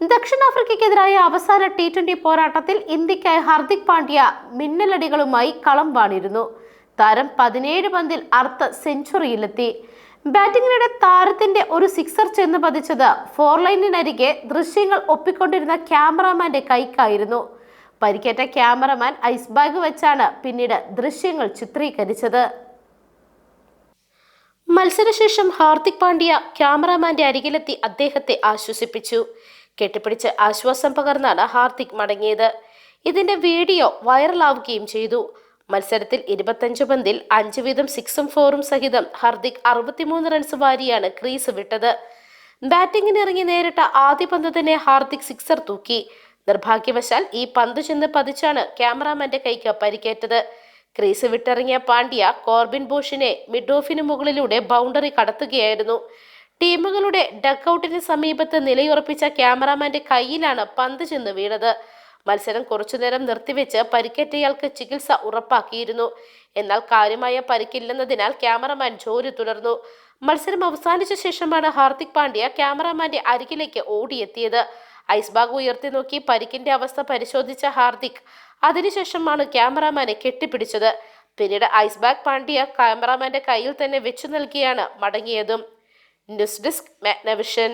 ദക്ഷിണാഫ്രിക്കയ്ക്കെതിരായ അവസാന T twenty പോരാട്ടത്തിൽ ഇന്ത്യക്കായി ഹാർദിക് പാണ്ഡ്യ മിന്നലടികളുമായി കളം വാണിരുന്നു. താരം പതിനേഴ് പന്തിൽ അർദ്ധ സെഞ്ചുറിയിലെത്തി. ബാറ്റിംഗിനിടെ താരത്തിന്റെ ഒരു സിക്സർ ചെന്ന് പതിച്ചത് ഫോർ ലൈനിനരികെ ദൃശ്യങ്ങൾ ഒപ്പിക്കൊണ്ടിരുന്ന ക്യാമറാമാന്റെ കൈക്കായിരുന്നു. പരിക്കേറ്റ ക്യാമറമാൻ ഐസ് ബാഗ് വെച്ചാണ് പിന്നീട് ദൃശ്യങ്ങൾ ചിത്രീകരിച്ചത്. മത്സരശേഷം ഹാർദിക് പാണ്ഡ്യ ക്യാമറാമാന്റെ അരികിലെത്തി അദ്ദേഹത്തെ ആശ്വസിപ്പിച്ചു. കെട്ടിപ്പിടിച്ച് ആശ്വാസം പകർന്നാണ് ഹാർദിക് മടങ്ങിയത്. ഇതിന്റെ വീഡിയോ വൈറലാവുകയും ചെയ്തു. മത്സരത്തിൽ ഇരുപത്തഞ്ച് പന്തിൽ അഞ്ച് വീതം സിക്സും ഫോറും സഹിതം ഹാർദിക് അറുപത്തിമൂന്ന് റൺസ് വാരിയാണ് ക്രീസ് വിട്ടത്. ബാറ്റിംഗിന് ഇറങ്ങി നേരിട്ട ആദ്യ പന്ത് തന്നെ ഹാർദിക് സിക്സർ തൂക്കി. നിർഭാഗ്യവശാൽ ഈ പന്ത് ചെന്ന് പതിച്ചാണ് ക്യാമറാമാന്റെ കൈക്ക് പരിക്കേറ്റത്. ക്രീസ് വിട്ടിറങ്ങിയ പാണ്ഡ്യ കോർബിൻ ബോഷിനെ മിഡ് ഓഫിന് മുകളിലൂടെ ബൗണ്ടറി കടത്തുകയായിരുന്നു. ടീമുകളുടെ ഡക്കൌട്ടിന് സമീപത്ത് നിലയുറപ്പിച്ച ക്യാമറാമാന്റെ കയ്യിലാണ് പന്ത് ചെന്ന് വീണത്. മത്സരം കുറച്ചുനേരം നിർത്തിവെച്ച് പരിക്കേറ്റയാൾക്ക് ചികിത്സ ഉറപ്പാക്കിയിരുന്നു. എന്നാൽ കാര്യമായ പരിക്കില്ലെന്നതിനാൽ ക്യാമറമാൻ ജോലി തുടർന്നു. മത്സരം അവസാനിച്ച ശേഷമാണ് ഹാർദിക് പാണ്ഡ്യ ക്യാമറാമാന്റെ അരികിലേക്ക് ഓടിയെത്തിയത്. ഐസ് ബാഗ് ഉയർത്തി നോക്കി പരിക്കിന്റെ അവസ്ഥ പരിശോധിച്ച ഹാർദിക് അതിനുശേഷമാണ് ക്യാമറാമാനെ കെട്ടിപ്പിടിച്ചത്. പിന്നീട് ഐസ് ബാഗ് പാണ്ഡ്യ ക്യാമറാമാന്റെ കയ്യിൽ തന്നെ വെച്ചു നൽകിയാണ് മടങ്ങിയതും. News desk Magnavision